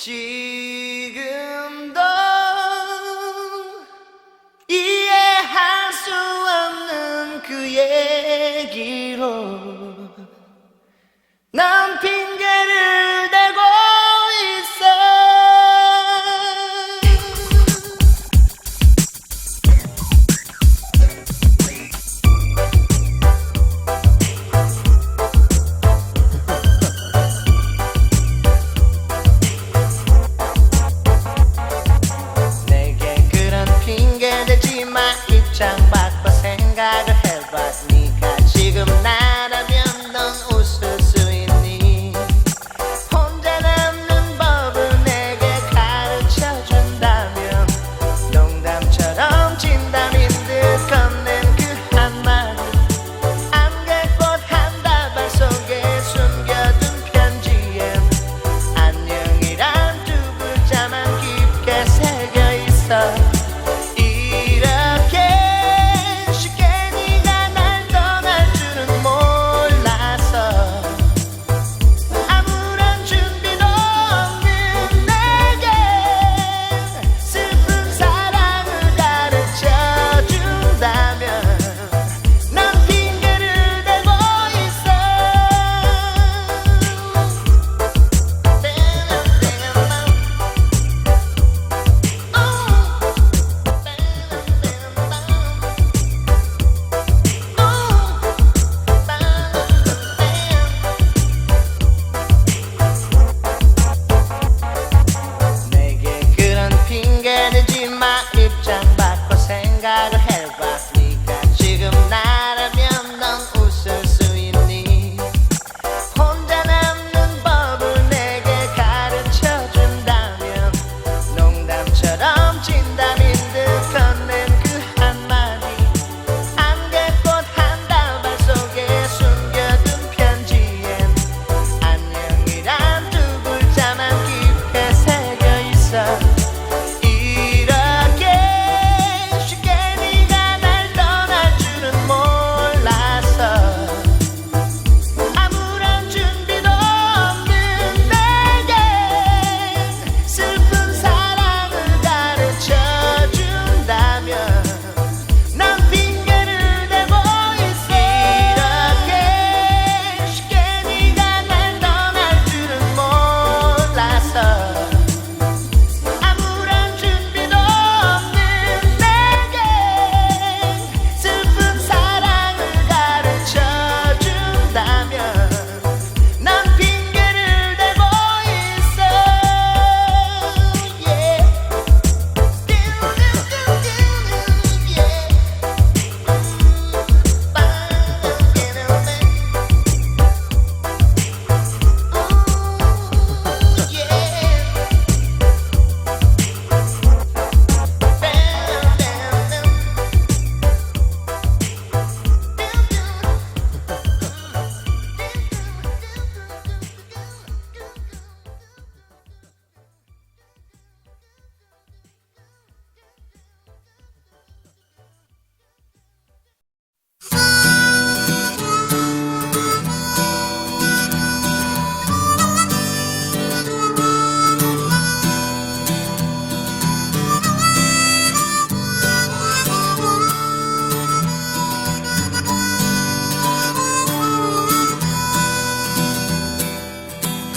지금도 이해할 수 없는 그 얘기로 가도 해봤으니까 지금 나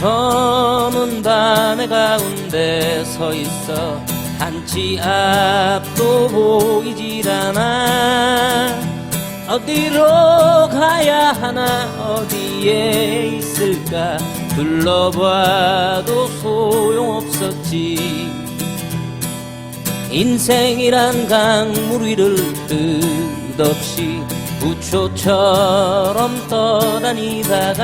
저문 밤의 가운데 서 있어. 한치 앞도 보이질 않아. 어디로 가야 하나 어디에 있을까? 둘러봐도 소용없었지. 인생이란 강물 위를 끝없이 부초처럼 떠다니다가